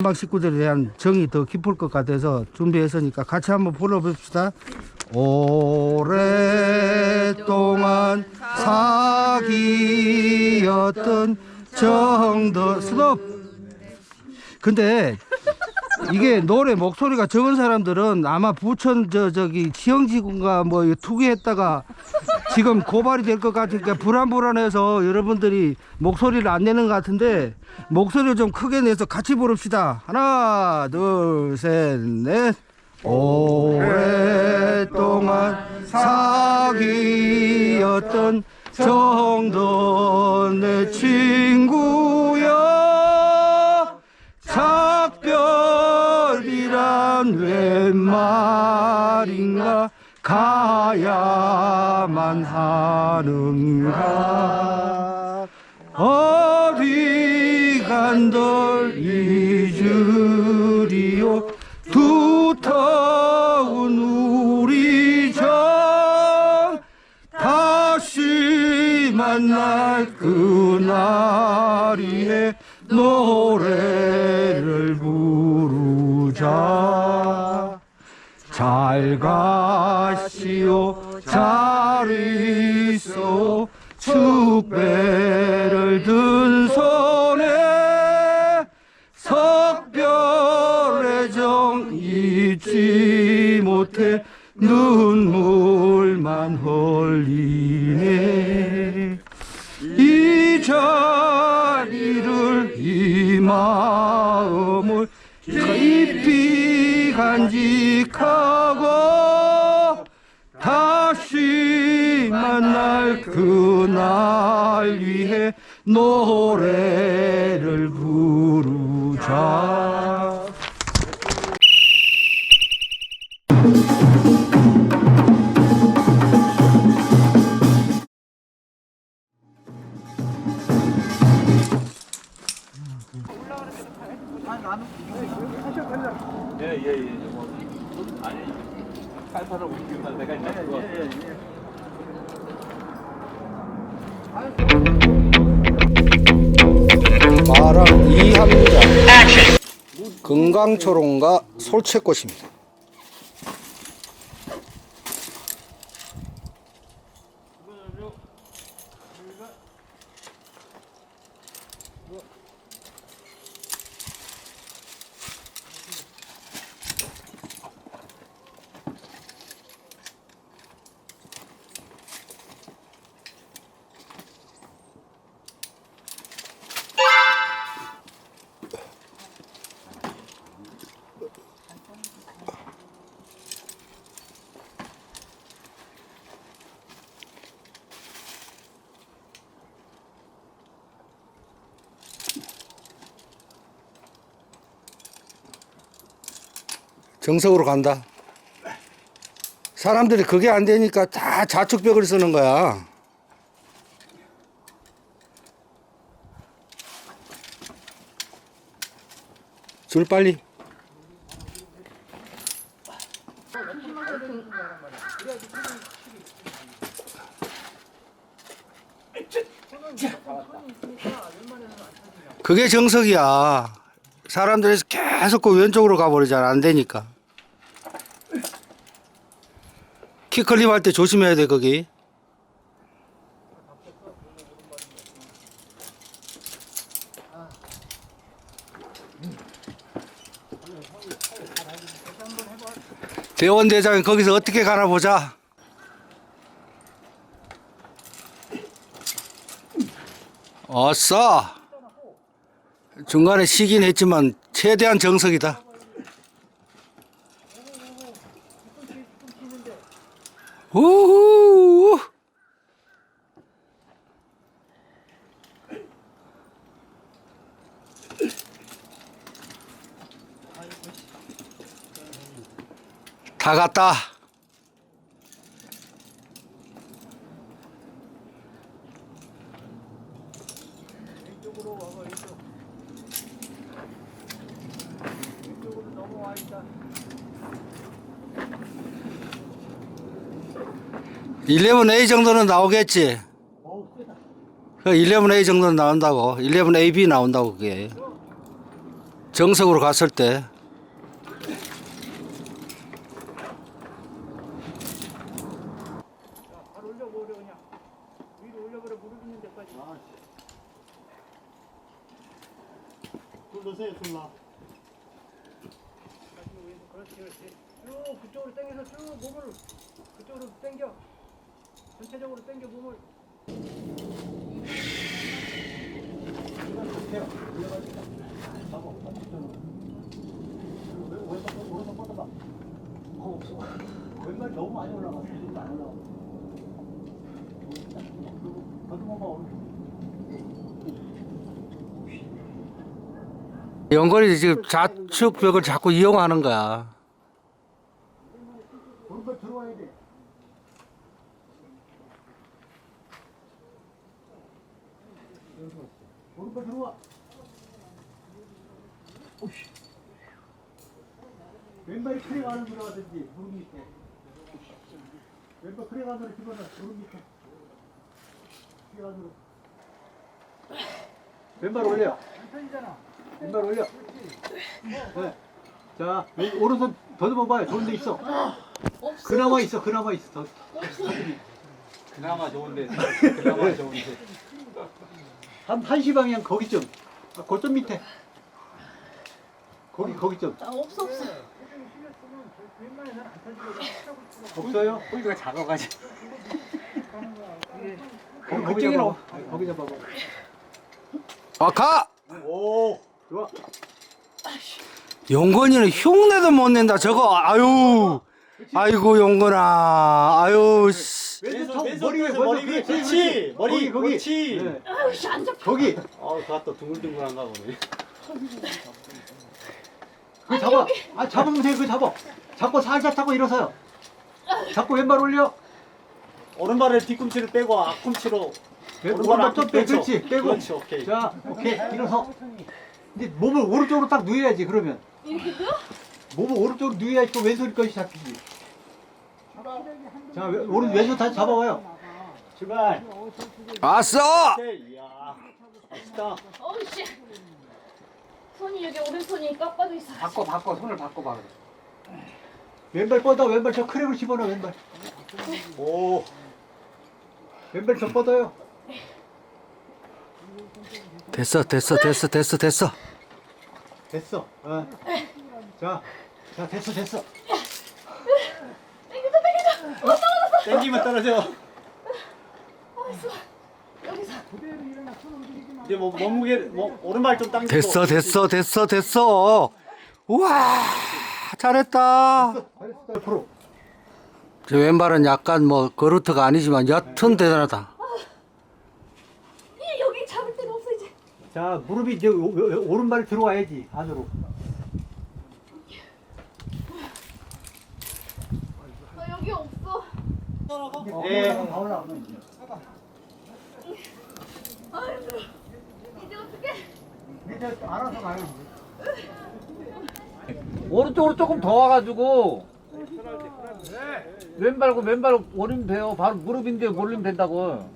한방 식구들에 대한 정이 더 깊을 것 같아서 준비했으니까 같이 한번 불러봅시다. 오랫동안 사기였던 정도 스톱. 근데 이게 노래 목소리가 적은 사람들은 아마 부천 저 저기 시흥지군가 뭐 투기했다가 지금 고발이 될 것 같으니까 불안불안해서 여러분들이 목소리를 안 내는 것 같은데 목소리를 좀 크게 내서 같이 부릅시다. 하나, 둘, 셋, 넷. 오랫동안 사귀었던 정도 내 친구 이란 웬 말인가? 가야만 하는가? 어디 간들 잊으리요 두터운 우리 정 다시 만날 그날이에 노래를 자 잘 가시오. 잘 있어 축배를 든 손에 석별의 정 잊지 못해 눈물만 흘리네. 이 자리를 이마 간직하고 다시 만날 그날 위해 노래를 마랑 이함자 금강초롱과 솔채꽃입니다. 정석으로 간다. 사람들이 그게 안 되니까 다 자축벽을 쓰는 거야. 줄 빨리. 그게 정석이야. 사람들이 계속 그 왼쪽으로 가버리잖아. 안 되니까. 키클립 할 때 조심해야 돼, 거기. 대원 대장이 거기서 어떻게 가나 보자. 어싸. 중간에 쉬긴 했지만 최대한 정석이다. 우후. 다 갔다. 일레븐 A 정도는 나오겠지. 그 11A 정도는 나온다고. 11AB 나온다고 그게. 정석으로 갔을 때 바로 올려버려 그냥 위로 올려버려 무릎 있는 데까지 줄 넣으세요, 줄 놔. 그렇지 그렇지 쭉 그쪽으로 당겨서 쭉 몸을 그쪽으로 당겨 전체적으로 당겨 몸을 오른손 뻗어봐. 어, 없어. 왼발 너무 많이 올라갔어. 지금 안 올라가. 더듬어봐, 오른손. 연걸이 지금 좌측 벽을 자꾸 이용하는 거야. 오른발 들어와야 돼. 오른발 들어와. 오씨. 왼발이 크랙 안으로 들어가든지 무릎 밑에. 왼발 크랙 안으로 집어넣어 무릎 밑에. 크랙 안으로. 왼발 올려. 왼발 올려. 네. 자, 왼, 오른손 더듬어봐요. 좋은 데 있어. 그나마 있어, 그나마 있어. 더, 그나마 좋은데 그나마 좋은데 한 1시 방향 거기쯤. 아, 거점 밑에. 거기, 거기쯤. 아, 없어 없어. 없어요? 거기가 작아가지고 거기, 거기 잡아봐. 거기 잡아봐. 아 가! 오, 좋아. 용건이는 흉내도 못 낸다 저거 아유 아이고 용건아 아유 씨. 왼손 턱, 왼손 머리 위에, 펴서 머리 머리 위에. 그렇지. 거기, 머리, 거기. 그렇지. 네. 아우씨 안 잡혀. 거기. 어 그가 또 둥글둥글한가 보네 그 잡아. 아, 잡으면 돼. 그 잡아. 잡고 살짝 잡고 일어서요. 잡고 왼발 올려. 오른발을 뒤꿈치를 빼고 앞꿈치로 오른발 좀 빼. 그렇죠. 그렇지. 빼고. 그렇지 오케이 자, 오케이. 일어서. 이제 몸을 오른쪽으로 딱 누워야지, 그러면. 이렇게 돼? 몸을 오른쪽으로 누워야지 또 왼손이 것이 잡히지. 자, 왼- 오른 왼손 다시 잡아봐요. 출발 아싸 오케이 이야 멋있다 어우 씨. 손이 여기 오른손이 깎아져 있어. 바꿔 바꿔 손을 바꿔 봐 왼발 뻗어, 왼발 저 크랙을 집어넣어, 왼발. 오 왼발 저 뻗어요. 됐어 됐어 됐어 됐어 됐어 됐어. 어. 자, 자, 됐어, 됐어. 땡기면 떨어져. 이제 뭐 몸무게 뭐, 오른발 좀 당기고 됐어 됐어 됐어 됐어 우와 잘했다 프로. 저 왼발은 약간 뭐 거루트가 아니지만 여튼 대단하다 이 여기 잡을 데가 없어 이제. 자, 무릎이 이제 오, 오- 오른발 들어와야지, 안으로. 아 여기 없어. 예. 다 올라가면 이제. 어떻게? 이제 알아서 가요. 오른쪽으로 조금 더 와가지고 왼발고 왼발 올리면 돼요. 바로 무릎인데 올리면 된다고.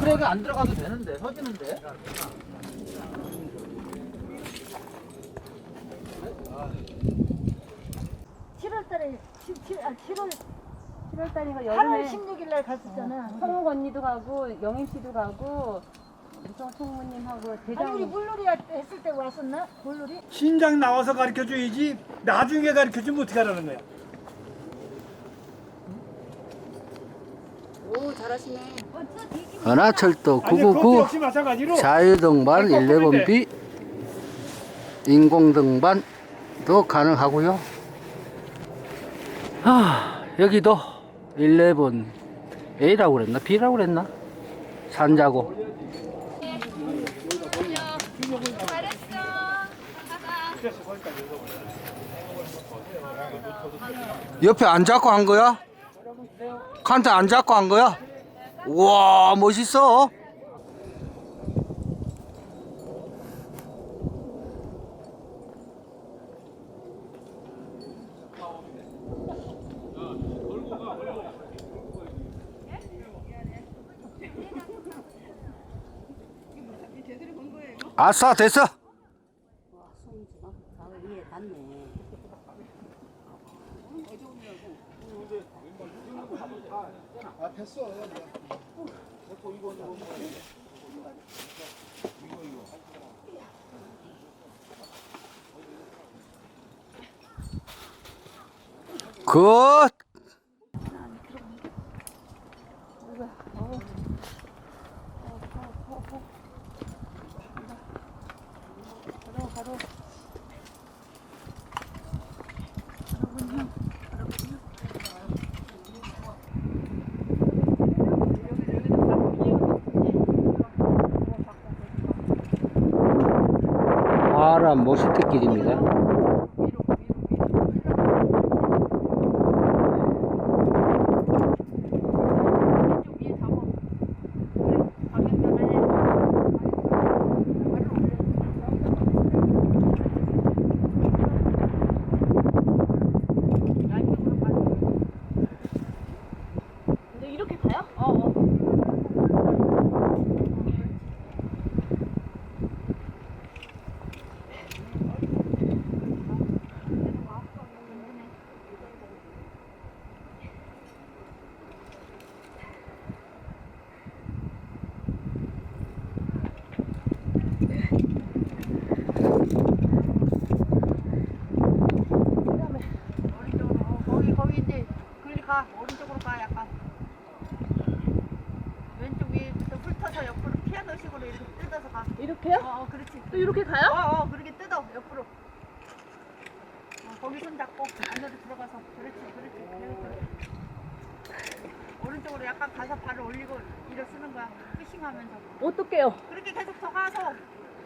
크랙이 안 들어가도 되는데 서지는데. 칠월 달에 7, 아, 7월 7월 달인가 8월 여름에 16일 날 갔었잖아. 성욱 언니도 가고 영임 씨도 가고 유성 총무님하고 아니 우리 대장 물놀이 했을 때 왔었나? 물놀이? 신장 나와서 가르쳐 줘야지 나중에 가르쳐 주면 어떻게 하라는 거야 오 잘하시네 은하철도 아니 그것도 999 역시 마찬가지로 자유등반 11B 인공등반도 가능하고요 아 여기도 11 A라고 그랬나 B라고 그랬나 산자고 옆에 안 잡고 한 거야? 칸트 안 잡고 한 거야? 우와 멋있어 아싸 됐어. 굿. 모시트길입니다. 근데 이렇게 가요? 어. 어. 오른쪽으로 어, 거기 거기 이제 그리 가 오른쪽으로 가 약간 왼쪽 위에부터 훑어서 옆으로 피아노식으로 이렇게 뜯어서 가. 이렇게요? 어, 어 그렇지. 또 이렇게 가요? 어, 어 그렇게 뜯어 옆으로. 어, 거기 손 잡고 안으로 들어가서 그렇지 그렇지. 그렇지. 오른쪽으로 약간 가서 발을 올리고 일어 쓰는 거야. 푸싱하면서. 어떡해요? 그렇게 계속 더 가서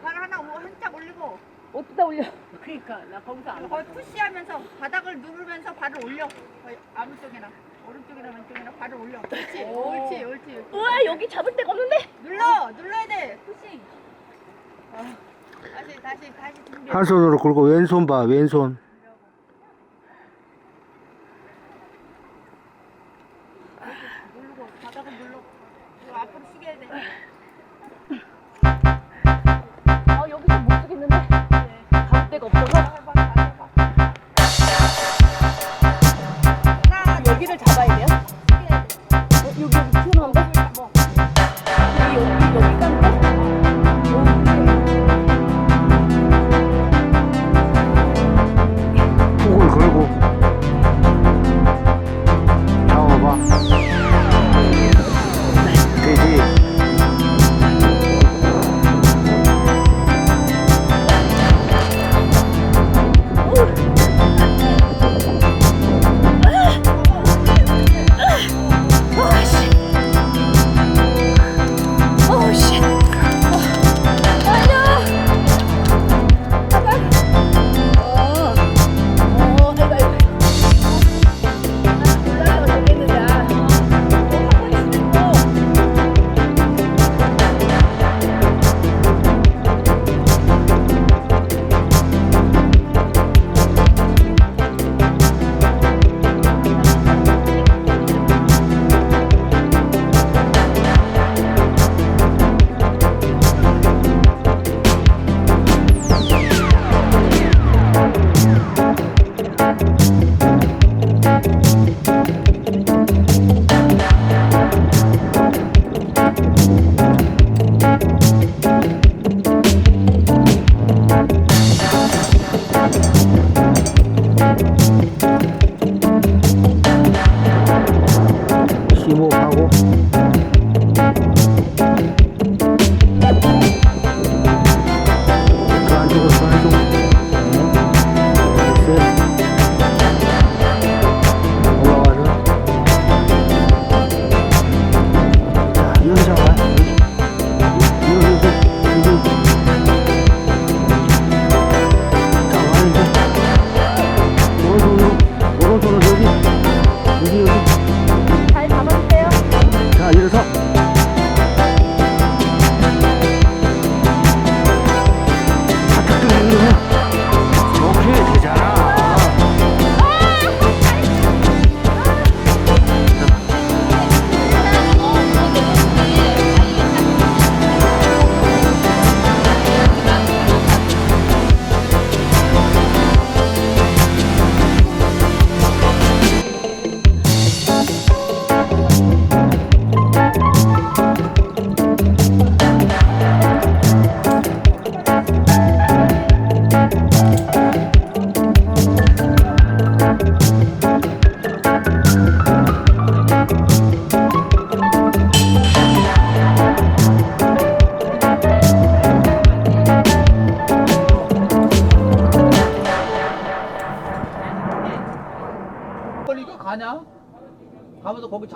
발 하나 오- 한짝 올리고 어디다 올려? 그러니까 나 거기서 안 거기 푸시하면서 바닥을 누르면서 발을 올려 거의 아무 쪽이나 오른쪽이나 왼쪽이나 발을 올려 그렇지 옳지 옳지 옳지 우와 여기 잡을 데가 없는데? 눌러 눌러야 돼 푸싱 아, 다시 다시 다시 준비 한 손으로 굴고 왼손 봐 왼손.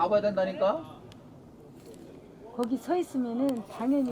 잡아야 된다니까. 거기 서 있으면은 당연히